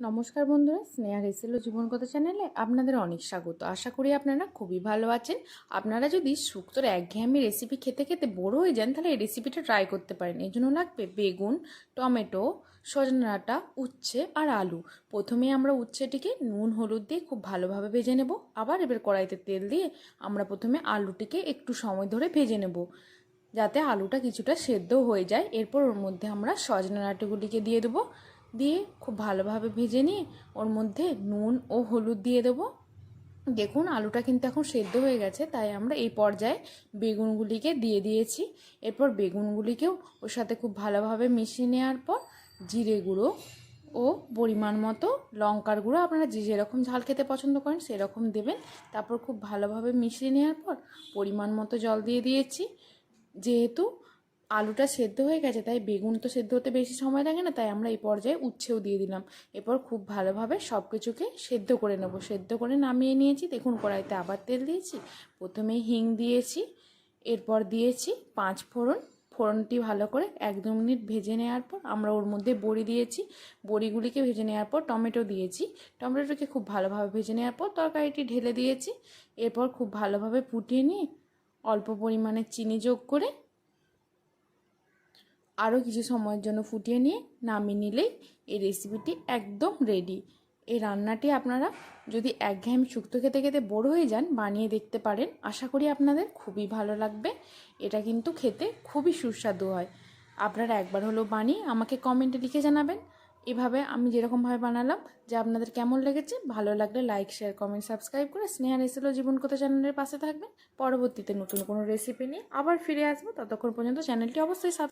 নমস্কার বন্ধুরা, স্নেহা রেসেলো জীবনকথা চ্যানেলে আপনাদের অনেক স্বাগত। আশা করি আপনারা খুবই ভালো আছেন। আপনারা যদি শুক্তোর একঘেয়েমি রেসিপি খেতে খেতে বড় হয়ে যান, তাহলে এই রেসিপিটা ট্রাই করতে পারেন। এই জন্য লাগবে বেগুন, টমেটো, সজনে ডাঁটা উচ্ছে আর আলু। প্রথমে আমরা উচ্ছেটিকে নুন, হলুদ দিয়ে খুব ভালোভাবে ভেজে নেব। আবার এবার কড়াইতে তেল দিয়ে আমরা প্রথমে আলুটিকে একটু সময় ধরে ভেজে নেব, যাতে আলুটা কিছুটা সেদ্ধ হয়ে যায়। এরপর ওর মধ্যে আমরা সজনে ডাঁটাগুলিকে দিয়ে দেবো। দিয়ে খুব ভালোভাবে ভেজে নিয়ে ওর মধ্যে নুন ও হলুদ দিয়ে দেবো। দেখুন, আলুটা কিন্তু এখন সেদ্ধ হয়ে গেছে, তাই আমরা এই পর্যায়ে বেগুনগুলিকে দিয়ে দিয়েছি। এরপর বেগুনগুলিকেও ওর সাথে খুব ভালোভাবে মিশিয়ে নেওয়ার পর জিরে গুঁড়ো ও পরিমাণ মতো লঙ্কার গুঁড়ো, আপনারা যে যেরকম ঝাল খেতে পছন্দ করেন সেরকম দেবেন। তারপর খুব ভালোভাবে মিশিয়ে নেওয়ার পর পরিমাণ মতো জল দিয়ে দিয়েছি। যেহেতু আলুটা সেদ্ধ হয়ে গেছে, তাই বেগুন তো সেদ্ধ হতে বেশি সময় লাগে না, তাই আমরা এই পর্যায়ে উচ্ছেও দিয়ে দিলাম। এরপর খুব ভালোভাবে সব কিছুকে সেদ্ধ করে নেব। সেদ্ধ করে নামিয়ে নিয়েছি। দেখুন, কড়াইতে আবার তেল দিয়েছি, প্রথমে হিং দিয়েছি, এরপর দিয়েছি পাঁচ ফোড়ন। ফোড়নটি ভালো করে এক দু মিনিট ভেজে নেওয়ার পর আমরা ওর মধ্যে বড়ি দিয়েছি। বড়িগুলিকে ভেজে নেওয়ার পর টমেটো দিয়েছি। টমেটোটাকে খুব ভালোভাবে ভেজে নেওয়ার পর তরকারিটি ঢেলে দিয়েছি। এরপর খুব ভালোভাবে ফুটিয়ে নিয়ে অল্প পরিমাণে চিনি যোগ করে আরও কিছু সময়ের জন্য ফুটিয়ে নিয়ে নামিয়ে নিলেই এই রেসিপিটি একদম রেডি এই রান্নাটি আপনারা যদি একঘেয়েমি শুক্তো খেতে খেতে বড় হয়ে যান, বানিয়ে দেখতে পারেন। আশা করি আপনাদের খুবই ভালো লাগবে। এটা কিন্তু খেতে খুবই সুস্বাদু হয়। আপনারা একবার হলেও বানিয়ে আমাকে কমেন্টে লিখে জানাবেন। এভাবে আমি যেরকমভাবে বানালাম, যে আপনাদের কেমন লেগেছে, ভালো লাগলে লাইক শেয়ার কমেন্ট সাবস্ক্রাইব করে স্নেহা রেসিলো জীবন কথা চ্যানেলের পাশে থাকবেন। পরবর্তীতে নতুন কোনো রেসিপি নিয়ে আবার ফিরে আসব। ততক্ষণ পর্যন্ত চ্যানেলটি অবশ্যই সাব